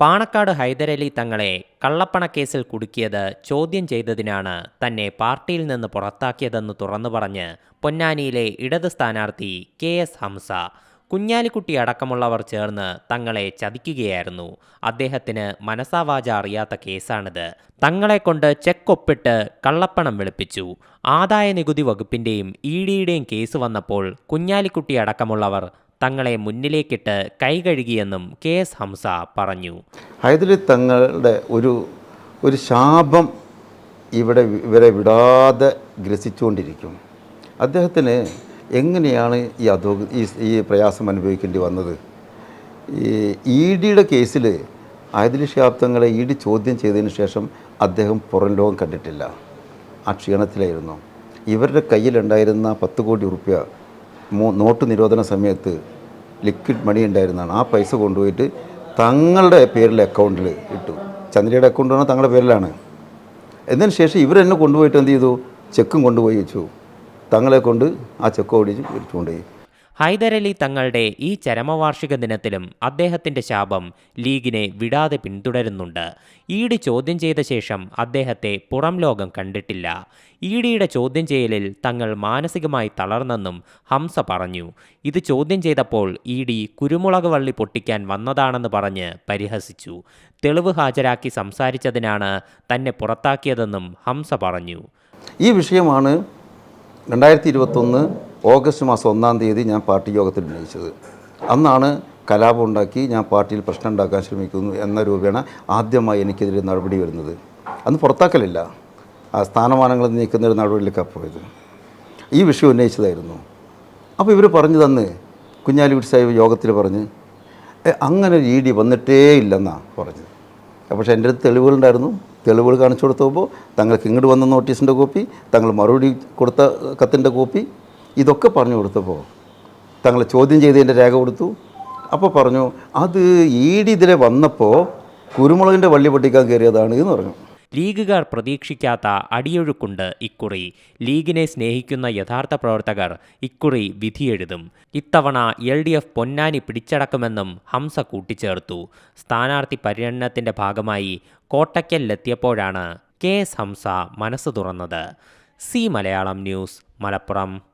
പാണക്കാട് ഹൈദരലി തങ്ങളെ കള്ളപ്പണക്കേസിൽ കുടുക്കിയത് ചോദ്യം ചെയ്തതിനാണ് തന്നെ പാർട്ടിയിൽ നിന്ന് പുറത്താക്കിയതെന്ന് തുറന്നു പറഞ്ഞ് പൊന്നാനിയിലെ ഇടത് സ്ഥാനാർത്ഥി കെ എസ് ഹംസ കുഞ്ഞാലിക്കുട്ടി അടക്കമുള്ളവർ ചേർന്ന് തങ്ങളെ ചതിക്കുകയായിരുന്നു. അദ്ദേഹത്തിന് മനസാവാച അറിയാത്ത കേസാണിത്. തങ്ങളെ കൊണ്ട് ചെക്ക് ഒപ്പിട്ട് കള്ളപ്പണം വെളുപ്പിച്ചു. ആദായ നികുതി വകുപ്പിന്റെയും ഇ ഡിയുടെയും കേസ് വന്നപ്പോൾ കുഞ്ഞാലിക്കുട്ടി അടക്കമുള്ളവർ തങ്ങളെ മുന്നിലേക്കിട്ട് കൈകഴുകിയെന്നും കെ എസ് ഹംസ പറഞ്ഞു. ഹൈദരലി തങ്ങളുടെ ഒരു ഒരു ശാപം ഇവിടെ ഇവരെ വിടാതെ ഗ്രസിച്ചുകൊണ്ടിരിക്കും. അദ്ദേഹത്തിന് എങ്ങനെയാണ് ഈ അധോ ഈ ഈ പ്രയാസം അനുഭവിക്കേണ്ടി വന്നത്? ഈ ഇ ഡിയുടെ കേസിൽ ഹൈദരി ഷിഹാബ് തങ്ങളെ ഇ ഡി ചോദ്യം ചെയ്തതിന് ശേഷം അദ്ദേഹം പുറം ലോകം കണ്ടിട്ടില്ല. ആ ക്ഷീണത്തിലായിരുന്നു. ഇവരുടെ കയ്യിലുണ്ടായിരുന്ന പത്ത് കോടി റുപ്യ നോട്ട് നിരോധന സമയത്ത് ലിക്വിഡ് മണി ഉണ്ടായിരുന്നതാണ്. ആ പൈസ കൊണ്ടുപോയിട്ട് തങ്ങളുടെ പേരിൽ അക്കൗണ്ടിൽ ഇട്ടു. ചന്ദ്രയുടെ അക്കൗണ്ട് പറഞ്ഞാൽ തങ്ങളുടെ പേരിലാണ്. എന്നതിന് ശേഷം ഇവരെന്നെ കൊണ്ടുപോയിട്ട് എന്ത് ചെയ്തു? ചെക്കും കൊണ്ടുപോയി വെച്ചു. തങ്ങളെ കൊണ്ട് ആ ചെക്ക് ഓടിച്ച് വിരിച്ചു കൊണ്ടുപോയി ഹൈദരലി തങ്ങളുടെ ഈ ചരമവാർഷിക ദിനത്തിലും അദ്ദേഹത്തിന്റെ ശാപം ലീഗിനെ വിടാതെ പിന്തുടരുന്നുണ്ട്. ഇ ഡി ചോദ്യം ചെയ്ത ശേഷം അദ്ദേഹത്തെ പുറം ലോകം കണ്ടിട്ടില്ല. ഇ ഡിയുടെ ചോദ്യം ചെയ്യലിൽ തങ്ങൾ മാനസികമായി തളർന്നെന്നും ഹംസ പറഞ്ഞു. ഇത് ചോദ്യം ചെയ്തപ്പോൾ ഇ ഡി കുരുമുളക് വള്ളി പൊട്ടിക്കാൻ വന്നതാണെന്ന് പറഞ്ഞ് പരിഹസിച്ചു. തെളിവ് ഹാജരാക്കി സംസാരിച്ചതിനാണ് തന്നെ പുറത്താക്കിയതെന്നും ഹംസ പറഞ്ഞു. ഈ വിഷയമാണ് രണ്ടായിരത്തി ഇരുപത്തൊന്ന് ഓഗസ്റ്റ് മാസം ഒന്നാം തീയതി ഞാൻ പാർട്ടി യോഗത്തിൽ ഉന്നയിച്ചത്. അന്നാണ് കലാപം ഉണ്ടാക്കി ഞാൻ പാർട്ടിയിൽ പ്രശ്നം ഉണ്ടാക്കാൻ ശ്രമിക്കുന്നു എന്ന രൂപേണ ആദ്യമായി എനിക്കെതിരെ നടപടി വരുന്നത്. അന്ന് പുറത്താക്കലില്ല. ആ സ്ഥാനമാനങ്ങൾ നീക്കുന്ന ഒരു നടപടിയിലേക്കാണ് പോയത്. ഈ വിഷയം ഉന്നയിച്ചതായിരുന്നു. അപ്പോൾ ഇവർ പറഞ്ഞു തന്ന് കുഞ്ഞാലിക്കുട്ടി സാഹിബ് യോഗത്തിൽ പറഞ്ഞ് "ഏ, അങ്ങനെ ഒരു ഇ ഡി വന്നിട്ടേ ഇല്ലെന്നാണ് പറഞ്ഞത്. പക്ഷേ എന്റെ അടുത്ത് തെളിവുകളുണ്ടായിരുന്നു തെളിവുകൾ കാണിച്ചു കൊടുത്തപ്പോൾ തങ്ങൾക്ക് ഇങ്ങോട്ട് വന്ന നോട്ടീസിന്റെ കോപ്പി തങ്ങൾ മറുപടി കൊടുത്ത കത്തിന്റെ കോപ്പി ഇതൊക്കെ പറഞ്ഞു കൊടുത്തപ്പോൾ തങ്ങളെ ചോദ്യം ചെയ്തതിന്റെ രേഖ കൊടുത്തു. അപ്പോൾ പറഞ്ഞു അത് ഇ ഡി ഇതിലെ വന്നപ്പോൾ കുരുമുളകിന്റെ വള്ളി പൊട്ടിക്കാൻ കയറിയതാണ് എന്ന് പറഞ്ഞു. ലീഗുകാർ പ്രതീക്ഷിക്കാത്ത അടിയൊഴുക്കുണ്ട് ഇക്കുറി. ലീഗിനെ സ്നേഹിക്കുന്ന യഥാർത്ഥ പ്രവർത്തകർ ഇക്കുറി വിധിയെഴുതും ഇത്തവണ എൽ ഡി എഫ് പൊന്നാനി പിടിച്ചടക്കുമെന്നും ഹംസ കൂട്ടിച്ചേർത്തു. സ്ഥാനാർത്ഥി പര്യടനത്തിന്റെ ഭാഗമായി കോട്ടയ്ക്കലിലെത്തിയപ്പോഴാണ് കെ എസ് ഹംസ മനസ്സ് തുറന്നത്. C Malayalam news Malappuram.